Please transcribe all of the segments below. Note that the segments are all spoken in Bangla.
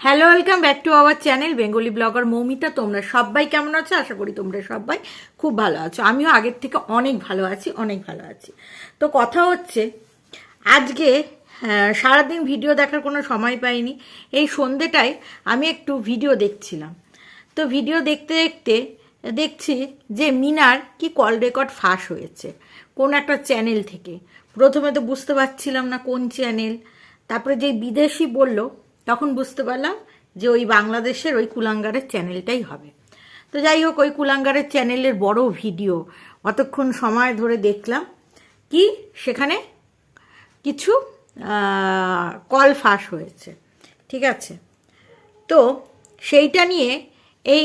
Hello welcome back to our channel Bengali blogger Moumita তোমরা সবাই কেমন আছো? আশা করি তোমরা সবাই খুব ভালো আছো। আমিও আগের থেকে অনেক ভালো আছি, অনেক ভালো আছি। তো কথা হচ্ছে, আজকে সারাদিন ভিডিও দেখার কোনো সময় পাইনি। এই সন্ধেটায় আমি একটু ভিডিও দেখছিলাম। তো ভিডিও দেখতে দেখতে দেখছি যে মিনার কি কল রেকর্ড ফাঁস হয়েছে, কোন একটা চ্যানেল থেকে। প্রথমে তো বুঝতে পারছিলাম না কোন চ্যানেল তারপরে যে বিদেশি বলল তখন বুঝতে পারলাম যে ওই বাংলাদেশের ওই কুলাঙ্গারের চ্যানেলটাই হবে। তো যাই হোক, ওই কুলাঙ্গারের চ্যানেলের বড় ভিডিও, অতক্ষণ সময় ধরে দেখলাম কি সেখানে কিছু কল ফাঁস হয়েছে, ঠিক আছে? তো সেইটা নিয়ে এই,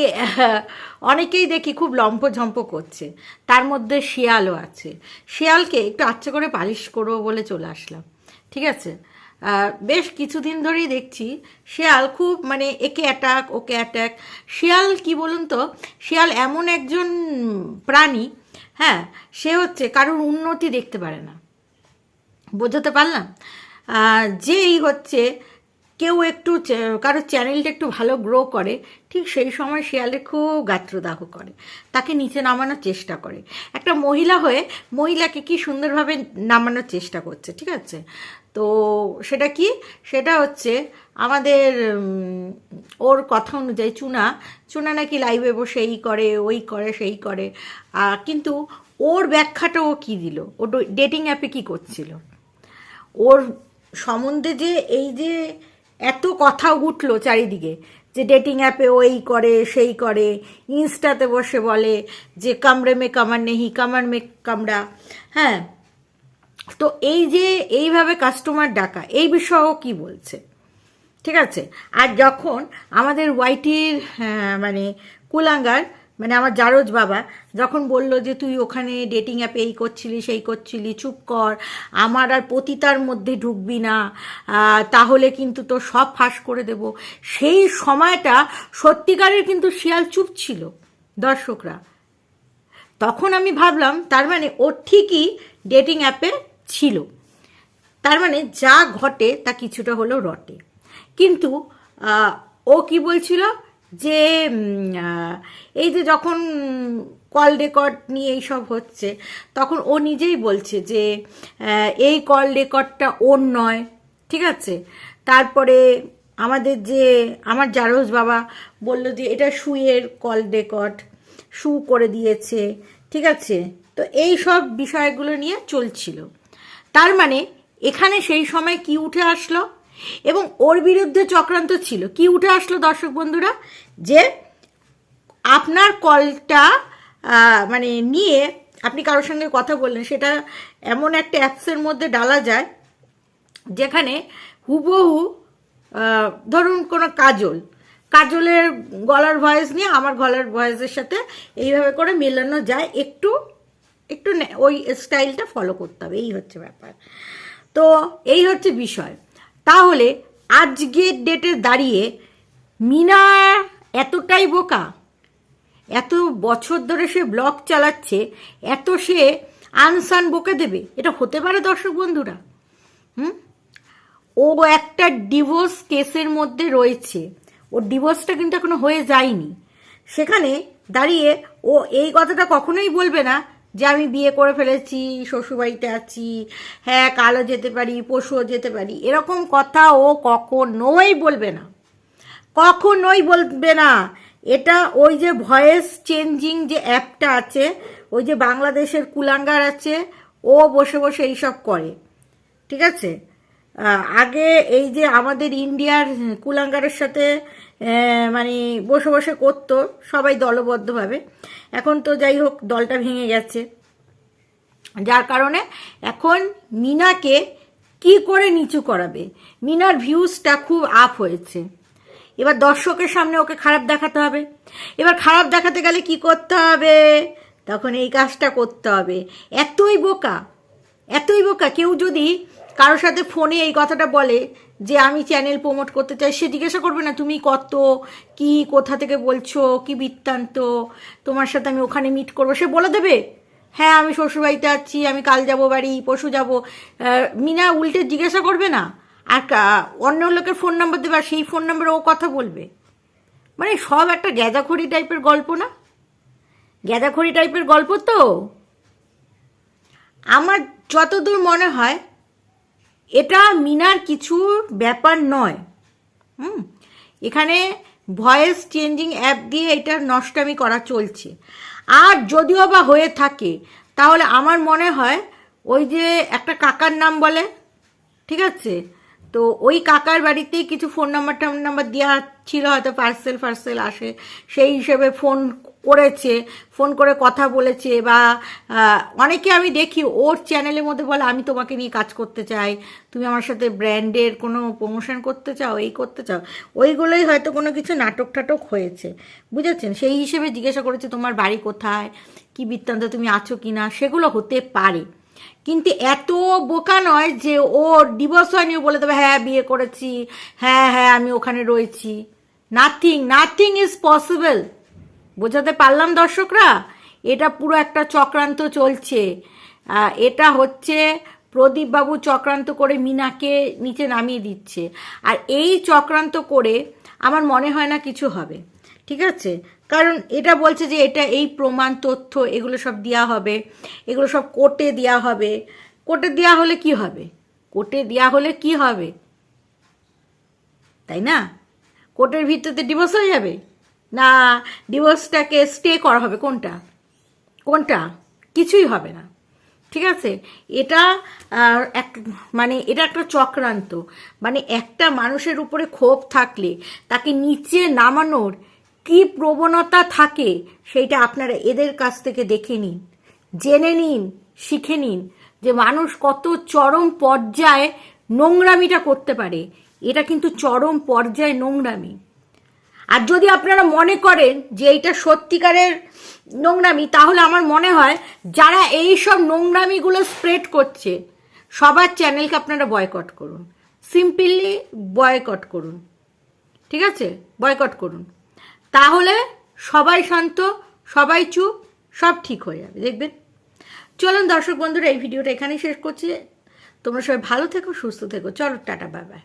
অনেকেই দেখি খুব লম্পঝম্প করছে। তার মধ্যে শিয়ালও আছে। শিয়ালকে একটু আচ্ছা করে পালিশ করব বলে চলে আসলাম, ঠিক আছে? বেশ কিছুদিন ধরেই দেখছি শিয়াল খুব মানে একে অ্যাটাক ওকে অ্যাটাক শিয়াল কি বলুন তো? শিয়াল এমন একজন প্রাণী হ্যাঁ সে হচ্ছে কারোর উন্নতি দেখতে পারে না। বোঝাতে পারলাম? যেই হচ্ছে কেউ একটু কারও চ্যানেলটা একটু ভালো গ্রো করে, ঠিক সেই সময় শেয়ালে খুব গাত্রদাহ করে, তাকে নিচে নামানোর চেষ্টা করে। একটা মহিলা হয়ে মহিলাকে কি সুন্দরভাবে নামানোর চেষ্টা করছে, ঠিক আছে? তো সেটা কি? সেটা হচ্ছে আমাদের ওর কথা অনুযায়ী চুনা চুনা নাকি লাইভে বসে এই করে, ওই করে, সেই করে কিন্তু ওর ব্যাখ্যাটা ও কী দিল? ও ডেটিং অ্যাপে কী করছিল? ওর সম্বন্ধে যে এই যে এত কথা উঠল চারিদিকে যে ডেটিং অ্যাপে ওই করে সেই করে ইনস্টাতে বসে বলে যে কামড়ে মে কামার নেহি কামার মে কামড়া। হ্যাঁ তো এই যে এইভাবে কাস্টমার ডাকা এই বিষয়েও কি বলছে? ঠিক আছে? আর যখন আমাদের ওয়াইটির হ্যাঁ, মানে কুলাঙ্গার মানে আমার জারজ বাবা যখন বলল যে তুই ওখানে ডেটিং অ্যাপে এই করছিলি, সেই করছিলি, চুপ কর, আমার আর পতিতার মধ্যে ঢুকবি না তাহলে কিন্তু তো সব ফাঁস করে দেব। সেই সময়টা সত্যিকারের কিন্তু শিয়াল চুপ ছিল, দর্শকরা। তখন আমি ভাবলাম, তার মানে ও ঠিকই ডেটিং অ্যাপে ছিল। তার মানে যা ঘটে তা কিছুটা হলেও রটে। কিন্তু ও কি বলছিল? যে এই যে যখন কল রেকর্ড নিয়ে এইসব হচ্ছে, তখন ও নিজেই বলছে যে এই কল রেকর্ডটা ওর নয়, ঠিক আছে? তারপরে আমাদের যে, আমার জারজ বাবা বলল যে, এটা শুয়ের কল রেকর্ড শু করে দিয়েছে, ঠিক আছে? তো এই সব বিষয়গুলো নিয়ে চলছিল। তার মানে এখানে সেই সময় কি উঠে আসলো? এবং ওর বিরুদ্ধে চক্রান্ত ছিল। কি উঠে আসলো দর্শক বন্ধুরা? যে আপনার কলটা মানে নিয়ে আপনি কারোর সঙ্গে কথা বললেন, সেটা এমন একটা অ্যাপসের মধ্যে ডালা যায়, যেখানে হুবহু ধরুন কোনো কাজল, কাজলের গলার ভয়েস নিয়ে আমার গলার ভয়েসের সাথে এইভাবে করে মেলানো যায়। একটু একটু ওই স্টাইলটা ফলো করতে হবে। এই হচ্ছে ব্যাপার। তো এই হচ্ছে বিষয়। তাহলে আজকের ডেটে দাঁড়িয়ে মিনা এতটাই বোকা, এত বছর ধরে সে ব্লগ চালাচ্ছে, এত সে আনসান বকে দেবে। এটা হতে পারে দর্শক বন্ধুরা, হুম? ও একটা ডিভোর্স কেসের মধ্যে রয়েছে। ও ডিভোর্সটা কিন্তু এখনও হয়ে যায়নি। সেখানে দাঁড়িয়ে ও এই কথাটা কখনোই বলবে না যে আমি বিয়ে করে ফেলেছি, শ্বশুরবাড়িতে আছি হ্যাঁ কালো যেতে পারি পশুও যেতে পারি, এরকম কথা ও কখনোই বলবে না। কখনোই বলবে না। এটা ওই যে ভয়েস চেঞ্জিং যে অ্যাপটা আছে, ওই যে বাংলাদেশের কুলাঙ্গার আছে, ও বসে বসে এইসব করে। ঠিক আছে? আগে এই যে আমাদের ইন্ডিয়ার কুলাঙ্গারের সাথে মানে বসে বসে করতো সবাই দলবদ্ধভাবে। এখন তো যাই হোক, দলটা ভেঙে গেছে। যার কারণে এখন মিনাকে কি করে নিচু করাবে? মিনার ভিউজটা খুব আপ হয়েছে। এবার দর্শকের সামনে ওকে খারাপ দেখাতে হবে। এবার খারাপ দেখাতে গেলে কি করতে হবে? তখন এই কাজটা করতে হবে। এতই বোকা এতই বোকা। কেউ যদি কারোর সাথে ফোনে এই কথাটা বলে যে আমি চ্যানেল প্রমোট করতে চাই, সে জিজ্ঞাসা করবে না, তুমি কত? কি? কোথা থেকে বলছো? কি বৃত্তান্ত? তোমার সাথে আমি ওখানে মিট করব। সে বলে দেবে হ্যাঁ আমি শ্বশুরবাড়িতে আছি, আমি কাল যাব বাড়ি পশু যাব। মিনা উল্টে জিজ্ঞাসা করবে না, আর অন্য লোকের ফোন নাম্বার দেবে, আর সেই ফোন নাম্বারে ও কথা বলবে। মানে সব একটা গ্যাদাখড়ি টাইপের গল্প না? গ্যাদাখড়ি টাইপের গল্প তো? আমার যতদূর মনে হয় এটা মিনার কিছু ব্যাপার নয়। হুম? এখানে ভয়েস চেঞ্জিং অ্যাপ দিয়ে এটার নষ্টামি করা চলছে। আর যদিও বা হয়ে থাকে, তাহলে আমার মনে হয় ওই যে একটা কাকার নাম বলে, ঠিক আছে? তো ওই কাকার বাড়িতেই কিছু ফোন নাম্বার টাম নাম্বার দেওয়া ছিল, হয়তো পার্সেল ফার্সেল আসে। সেই হিসেবে ফোন করেছে ফোন করে কথা বলেছে বা অনেকে আমি দেখি ওর চ্যানেলের মধ্যে বলে, আমি তোমাকে নিয়ে কাজ করতে চাই। তুমি আমার সাথে ব্র্যান্ডের কোনো প্রমোশন করতে চাও, এই করতে চাও? ওইগুলোই হয়তো কোনো কিছু নাটক টাটক হয়েছে। বুঝেছেন? সেই হিসেবে জিজ্ঞাসা করেছে, তোমার বাড়ি কোথায়? কি বৃত্তান্ত তুমি আছো কি না সেগুলো হতে পারে। কিন্তু এত বোকা নয় যে ও ডিভোর্স হয়নি বলে দেবে হ্যাঁ বিয়ে করেছি হ্যাঁ হ্যাঁ আমি ওখানে রয়েছি। নাথিং নাথিং ইজ পসিবল বোঝাতে পারলাম দর্শকরা? এটা পুরো একটা চক্রান্ত চলছে। এটা হচ্ছে প্রদীপবাবু চক্রান্ত করে মিনাকে নিচে নামিয়ে দিচ্ছে। আর এই চক্রান্ত করে আমার মনে হয় না কিছু হবে। ঠিক আছে? কারণ এটা বলছে যে এটা এই প্রমাণ, তথ্য, এগুলো সব দেওয়া হবে, এগুলো সব কোর্টে দেওয়া হবে। কোর্টে দেওয়া হলে কি হবে? কোর্টে দেওয়া হলে কি হবে? তাই না? কোর্টের ভিত্তিতে ডিভোর্স হয়ে যাবে? না ডিভোর্সটাকে স্টে করা হবে। কোনটা? কোনটা? কিছুই হবে না। ঠিক আছে? এটা এক মানে এটা একটা চক্রান্ত। মানে একটা মানুষের উপরে ক্ষোভ থাকলে, তাকে নিচে নামানোর কি প্রবণতা থাকে সেইটা আপনারা এদের কাছ থেকে দেখে নিন, জেনে নিন, শিখে নিন যে মানুষ কত চরম পর্যায়ে নোংরামিটা করতে পারে। এটা কিন্তু চরম পর্যায়ে নোংরামি। আর যদি আপনারা মনে করেন যে এইটা সত্যিকারের নোংরামি, তাহলে আমার মনে হয় যারা এই সব নোংরামিগুলো স্প্রেড করছে, সবার চ্যানেলকে আপনারা বয়কট করুন। সিম্পলি বয়কট করুন। ঠিক আছে? বয়কট করুন। তাহলে সবাই শান্ত, সবাই চুপ, সব ঠিক হয়ে যাবে, দেখবেন? চলুন দর্শক বন্ধুরা, এই ভিডিওটা এখানেই শেষ করছি। তোমরা সবাই ভালো থেকো, সুস্থ থেকো। চলো, টাটা বাবা